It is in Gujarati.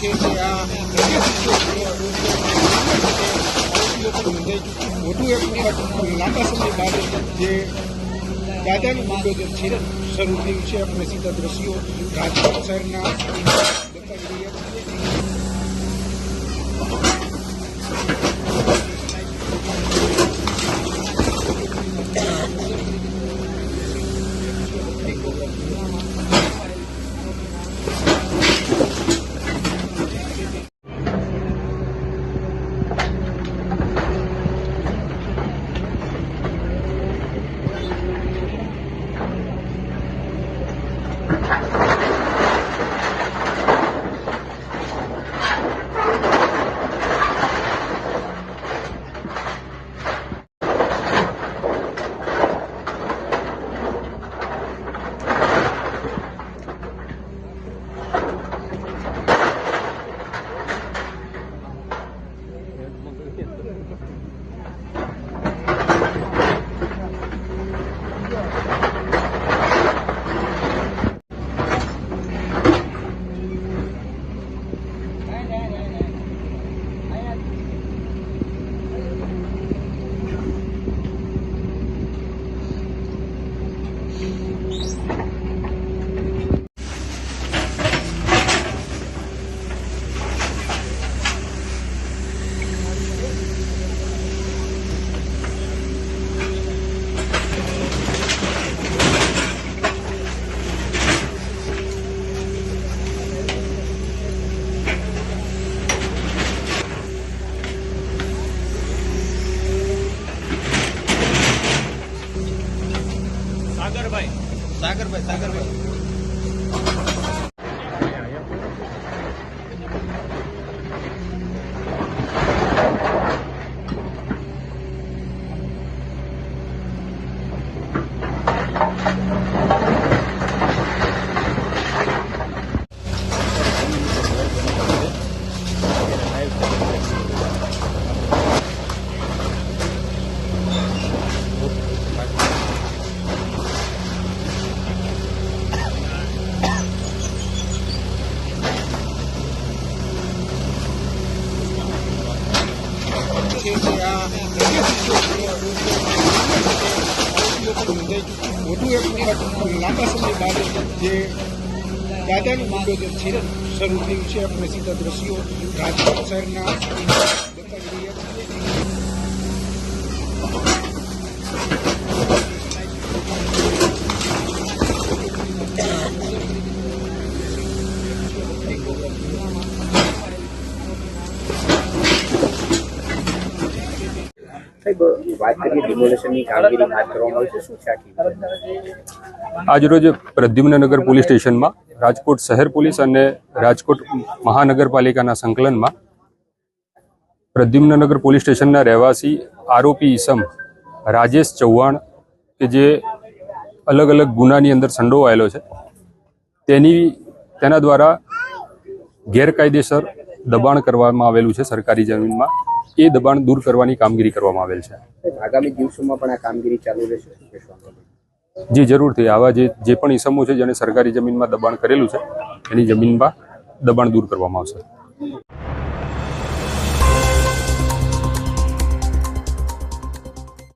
છે કે મોટું એક લાંબા સમય બાદ જે દાદાનું બુલડોઝર છે, શરૂ થયું છે આપણે સીધા દ્રશ્યો રાજકોટ શહેરના સાગરભાઈ સાગરભાઈ. છે. કે આ વધુ એક વખત લાંબા સમય બાદ જે દાદાનું બુલડોઝર છે શરૂ થયું છે આપણે સીધા દ્રશ્યો રાજકોટ શહેરના બતાવી રહ્યા છીએ સાહેબ વાત કરીએ ડિમોલેશનની કામગીરી હાથ કરવામાં આવી છે શું છે આખી આજરોજ પ્રદ્યુમ્નનગર પોલીસ સ્ટેશનમાં, રાજકોટ શહેર પોલીસ અને રાજકોટ મહાનગરપાલિકાના સંકલનમાં પ્રદ્યુમ્નનગર પોલીસ સ્ટેશનના રહેવાસી આરોપી ઈસમ રાજેશ ચૌહાણ, કે જે અલગ અલગ ગુનાની અંદર સંડોવાયેલો છે, તેની, તેના દ્વારા ગેરકાયદેસર દબાણ કરવામાં આવેલું છે સરકારી જમીનમાં. એ દબાણ દૂર કરવાની કામગીરી કરવામાં આવેલ છે. આગામી દિવસોમાં પણ આ કામગીરી ચાલુ રહેશે? જી જરૂરથી આવા જે જે પણ ઈસમો છે જેને સરકારી જમીનમાં દબાણ કરેલું છે એની જમીનમાં દબાણ દૂર કરવામાં આવશે.